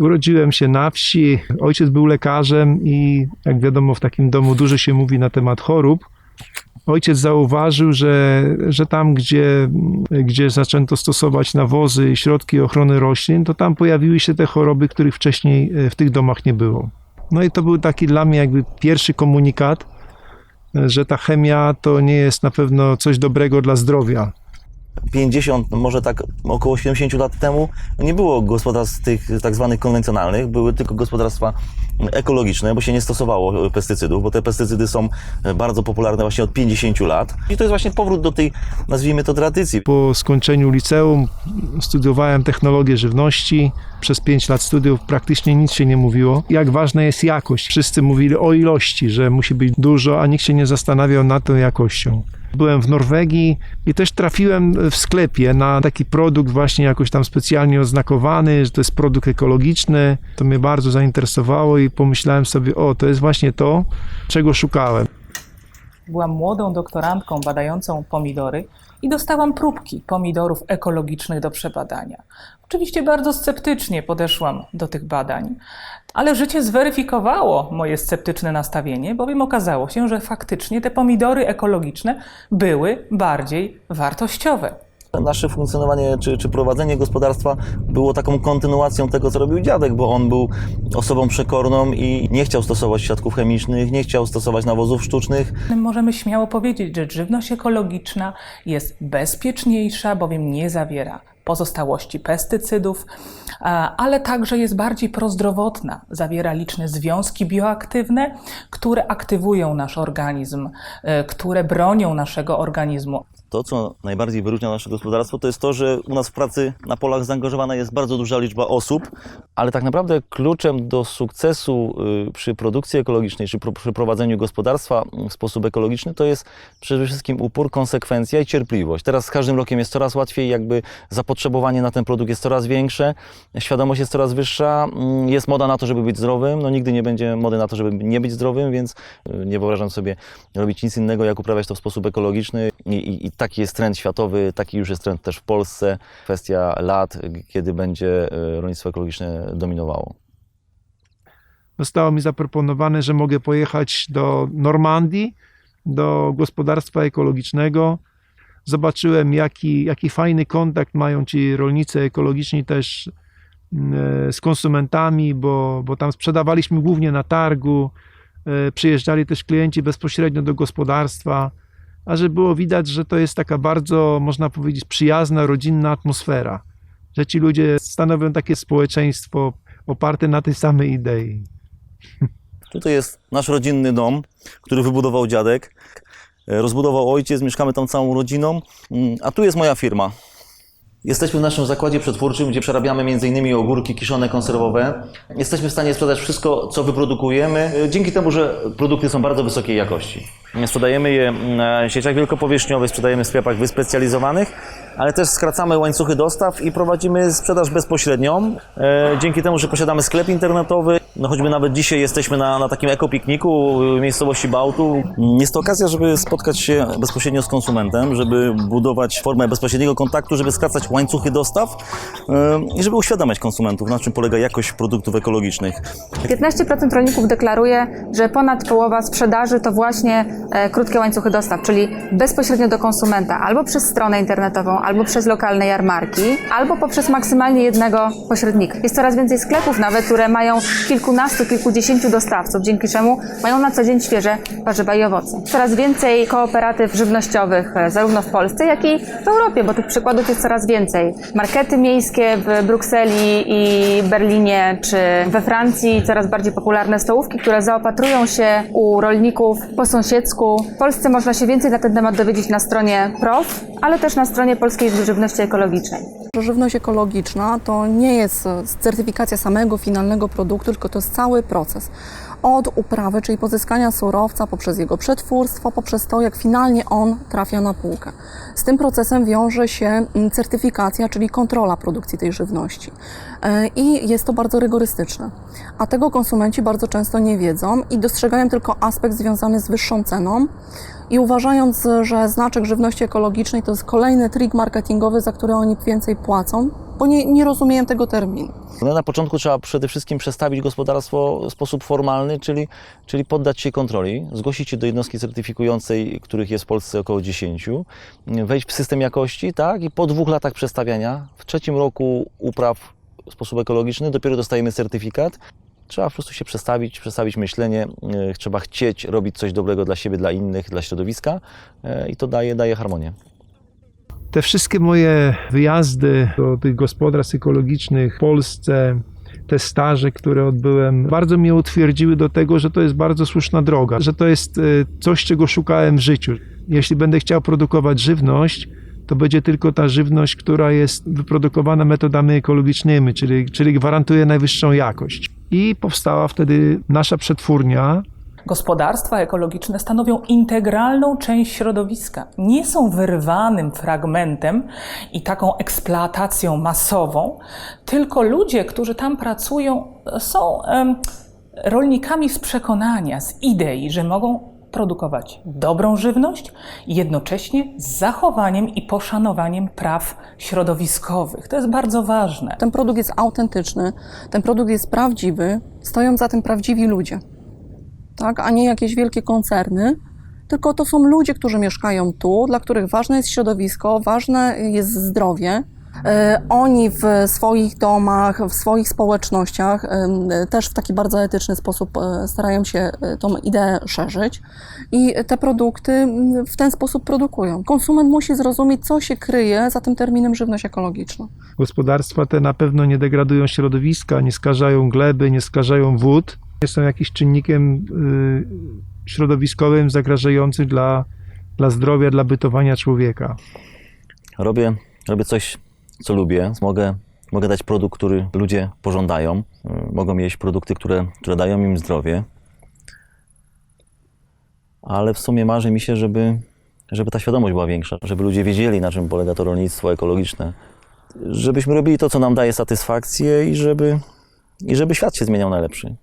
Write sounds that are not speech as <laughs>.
Urodziłem się na wsi. Ojciec był lekarzem i jak wiadomo, w takim domu dużo się mówi na temat chorób. Ojciec zauważył, że, że tam, gdzie, gdzie zaczęto stosować nawozy i środki ochrony roślin, to tam pojawiły się te choroby, których wcześniej e, w tych domach nie było. No i to był taki dla mnie jakby pierwszy komunikat, e, że ta chemia to nie jest na pewno coś dobrego dla zdrowia. 50, no może tak około 70 lat temu nie było gospodarstw tych tak zwanych konwencjonalnych, były tylko gospodarstwa ekologiczne, bo się nie stosowało pestycydów, bo te pestycydy są bardzo popularne właśnie od 50 lat. I to jest właśnie powrót do tej, nazwijmy to, tradycji. Po skończeniu liceum studiowałem technologię żywności. Przez 5 lat studiów praktycznie nic się nie mówiło. Jak ważna jest jakość. Wszyscy mówili o ilości, że musi być dużo, a nikt się nie zastanawiał nad tą jakością. Byłem w Norwegii i też trafiłem w sklepie na taki produkt właśnie jakoś tam specjalnie oznakowany, że to jest produkt ekologiczny. To mnie bardzo zainteresowało i pomyślałem sobie, o, to jest właśnie to, czego szukałem. Byłam młodą doktorantką badającą pomidory i dostałam próbki pomidorów ekologicznych do przebadania. Oczywiście bardzo sceptycznie podeszłam do tych badań, ale życie zweryfikowało moje sceptyczne nastawienie, bowiem okazało się, że faktycznie te pomidory ekologiczne były bardziej wartościowe. Nasze funkcjonowanie czy, czy prowadzenie gospodarstwa było taką kontynuacją tego, co robił dziadek, bo on był osobą przekorną i nie chciał stosować środków chemicznych, nie chciał stosować nawozów sztucznych. Możemy śmiało powiedzieć, że żywność ekologiczna jest bezpieczniejsza, bowiem nie zawiera pozostałości pestycydów, ale także jest bardziej prozdrowotna. Zawiera liczne związki bioaktywne, które aktywują nasz organizm, e, które bronią naszego organizmu. To, co najbardziej wyróżnia nasze gospodarstwo, to jest to, że u nas w pracy na polach zaangażowana jest bardzo duża liczba osób, ale tak naprawdę kluczem do sukcesu y, przy produkcji ekologicznej, czy przy prowadzeniu gospodarstwa w sposób ekologiczny, to jest przede wszystkim upór, konsekwencja i cierpliwość. Teraz z każdym rokiem jest coraz łatwiej, jakby zapotrzebowanie na ten produkt jest coraz większe, świadomość jest coraz wyższa, mm, jest moda na to, żeby być zdrowym, no nigdy nie będzie mody na to, żeby nie być zdrowym, więc y, nie wyobrażam sobie robić nic innego, jak uprawiać to w sposób ekologiczny i, i taki jest trend światowy, taki już jest trend też w Polsce. Kwestia lat, kiedy będzie y, rolnictwo ekologiczne dominowało. zostało mi zaproponowane, że mogę pojechać do Normandii, do gospodarstwa ekologicznego. Zobaczyłem, jaki, jaki fajny kontakt mają ci rolnicy ekologiczni też mm, z konsumentami, bo, bo tam sprzedawaliśmy głównie na targu. E, Przyjeżdżali też klienci bezpośrednio do gospodarstwa, a że było widać, że to jest taka bardzo, można powiedzieć, przyjazna, rodzinna atmosfera. Że ci ludzie stanowią takie społeczeństwo oparte na tej samej idei. <laughs> Tutaj jest nasz rodzinny dom, który wybudował dziadek. Rozbudował ojciec, mieszkamy tam całą rodziną, Mm, a tu jest moja firma. Jesteśmy w naszym zakładzie przetwórczym, gdzie przerabiamy m.in. ogórki kiszone, konserwowe. Jesteśmy w stanie sprzedać wszystko, co wyprodukujemy, e, dzięki temu, że produkty są bardzo wysokiej jakości. Sprzedajemy je na sieciach wielkopowierzchniowych, sprzedajemy w sklepach wyspecjalizowanych, ale też skracamy łańcuchy dostaw i prowadzimy sprzedaż bezpośrednią. E, Dzięki temu, że posiadamy sklep internetowy, no choćby nawet dzisiaj jesteśmy na, na takim ekopikniku w miejscowości Bałtu. Jest to okazja, żeby spotkać się bezpośrednio z konsumentem, żeby budować formę bezpośredniego kontaktu, żeby skracać łańcuchy dostaw e, i żeby uświadamiać konsumentów, na czym polega jakość produktów ekologicznych. 15% rolników deklaruje, że ponad połowa sprzedaży to właśnie krótkie łańcuchy dostaw, czyli bezpośrednio do konsumenta, albo przez stronę internetową, albo przez lokalne jarmarki, albo poprzez maksymalnie jednego pośrednika. Jest coraz więcej sklepów nawet, które mają kilkunastu, kilkudziesięciu dostawców, dzięki czemu mają na co dzień świeże warzywa i owoce. Coraz więcej kooperatyw żywnościowych, e, zarówno w Polsce, jak i w Europie, bo tych przykładów jest coraz więcej. Markety miejskie w Brukseli i Berlinie, czy we Francji, coraz bardziej popularne stołówki, które zaopatrują się u rolników po W Polsce można się więcej na ten temat dowiedzieć na stronie PROW, ale też na stronie Polskiej Żywności Ekologicznej. żywność ekologiczna to nie jest certyfikacja samego finalnego produktu, tylko to jest cały proces. Od uprawy, czyli pozyskania surowca, poprzez jego przetwórstwo, poprzez to, jak finalnie on trafia na półkę. Z tym procesem wiąże się mm, certyfikacja, czyli kontrola produkcji tej żywności. E, I jest to bardzo rygorystyczne. A tego konsumenci bardzo często nie wiedzą i dostrzegają tylko aspekt związany z wyższą ceną, i uważając, że znaczek żywności ekologicznej to jest kolejny trik marketingowy, za który oni więcej płacą, bo nie, nie rozumieją tego terminu. No na początku trzeba przede wszystkim przestawić gospodarstwo w sposób formalny, czyli, czyli poddać się kontroli, zgłosić się do jednostki certyfikującej, których jest w Polsce około 10, wejść w system jakości, tak, i po dwóch latach przestawiania, w trzecim roku upraw w sposób ekologiczny, dopiero dostajemy certyfikat. Trzeba po prostu się przestawić, przestawić myślenie, e, trzeba chcieć robić coś dobrego dla siebie, dla innych, dla środowiska e, i to daje, daje harmonię. Te wszystkie moje wyjazdy do tych gospodarstw ekologicznych w Polsce, te staże, które odbyłem, bardzo mnie utwierdziły do tego, że to jest bardzo słuszna droga, że to jest e, coś, czego szukałem w życiu. Jeśli będę chciał produkować żywność, to będzie tylko ta żywność, która jest wyprodukowana metodami ekologicznymi, czyli, czyli gwarantuje najwyższą jakość. I powstała wtedy nasza przetwórnia, Gospodarstwa ekologiczne stanowią integralną część środowiska. Nie są wyrwanym fragmentem i taką eksploatacją masową, tylko ludzie, którzy tam pracują, są rolnikami z przekonania, z idei, że mogą produkować dobrą żywność, jednocześnie z zachowaniem i poszanowaniem praw środowiskowych. To jest bardzo ważne. Ten produkt jest autentyczny, ten produkt jest prawdziwy, stoją za tym prawdziwi ludzie, tak? a nie jakieś wielkie koncerny. Tylko to są ludzie, którzy mieszkają tu, dla których ważne jest środowisko, ważne jest zdrowie. E, Oni w swoich domach, w swoich społecznościach też w taki bardzo etyczny sposób e, starają się e, tą ideę szerzyć i te produkty w ten sposób produkują. Konsument musi zrozumieć, co się kryje za tym terminem żywność ekologiczna. Gospodarstwa te na pewno nie degradują środowiska, nie skażają gleby, nie skażają wód. Nie są jakimś czynnikiem y, środowiskowym zagrażającym dla, dla zdrowia, dla bytowania człowieka. robię, robię coś, co lubię, mogę, mogę dać produkt, który ludzie pożądają, mogą jeść produkty, które, które dają im zdrowie, ale w sumie marzy mi się, żeby, żeby ta świadomość była większa, żeby ludzie wiedzieli, na czym polega to rolnictwo ekologiczne, żebyśmy robili to, co nam daje satysfakcję i żeby, i żeby świat się zmieniał na lepszy.